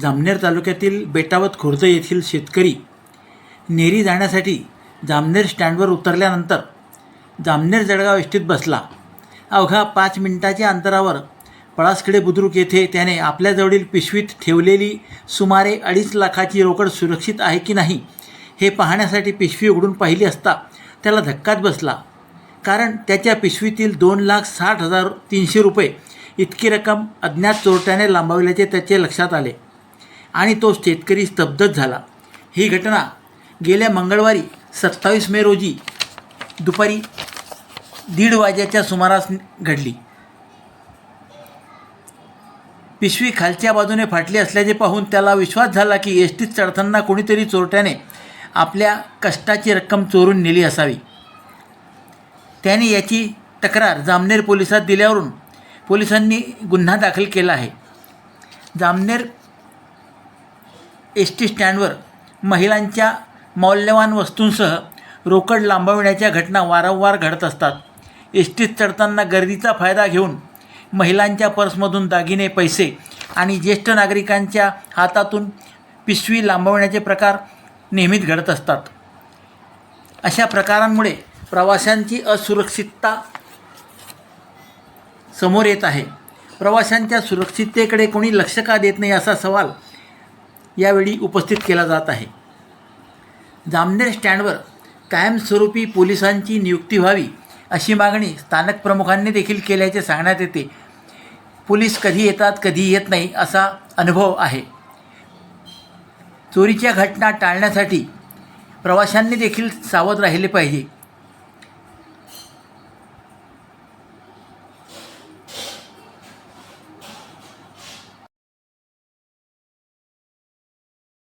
जामनेर तालुक्यातील बेटावत खुर्द येथील शेतकरी नेरी जाण्यासाठी जामनेर स्टँडवर उतरल्यानंतर जामनेर जळगाव एसटीत बसला. अवघा पाच मिनिटाच्या अंतरावर पळासखेडे बुद्रुक येथे त्याने आपल्याजवळील पिशवीत ठेवलेली सुमारे अडीच लाखाची रोकड सुरक्षित आहे की नाही हे पाहण्यासाठी पिशवी उघडून पाहिली असता त्याला धक्काच बसला. कारण त्याच्या पिशवीतील दोन लाख साठ हजार तीनशे रुपये इतकी रक्कम अज्ञात चोरट्याने लांबवल्याचे त्याचे लक्षात आले. आणि तो शेतकरी स्तब्धच झाला. ही घटना गेल्या मंगळवारी सत्तावीस मे रोजी दुपारी दीड वाजेच्या सुमारास घडली. पिशवी खालच्या बाजूने फाटली असल्याचे पाहून त्याला विश्वास झाला की एस टीत चढताना कोणीतरी चोरट्याने आपल्या कष्टाची रक्कम चोरून नेली असावी. त्याने याची तक्रार जामनेर पोलिसात दिल्यावरून पोलिसांनी गुन्हा दाखल केला आहे. जामनेर एस टी स्टँडवर महिलांच्या मौल्यवान वस्तूंसह रोकड लांबविण्याच्या घटना वारंवार घडत असतात. एस टीत चढताना गर्दीचा फायदा घेऊन महिलांच्या पर्समधून दागिने पैसे आणि ज्येष्ठ नागरिकांच्या हातातून पिशवी लांबवण्याचे प्रकार नेहमीच घडत असतात. अशा प्रकारांमुळे प्रवाशांची असुरक्षितता समोर येत आहे. प्रवाशांच्या सुरक्षिततेकडे कोणी लक्ष का देत नाही असा सवाल यावेळी उपस्थित केला जात आहे. जामनेर स्टँडवर कायमस्वरूपी पोलिसांची नियुक्ती व्हावी अशी मागणी स्थानक प्रमुखांनी देखील केल्याचे सांगण्यात येते. पोलीस कधी येतात कधी येत नाही असा अनुभव आहे. चोरीच्या घटना टाळण्यासाठी प्रवाशांनी देखील सावध राहिले पाहिजे.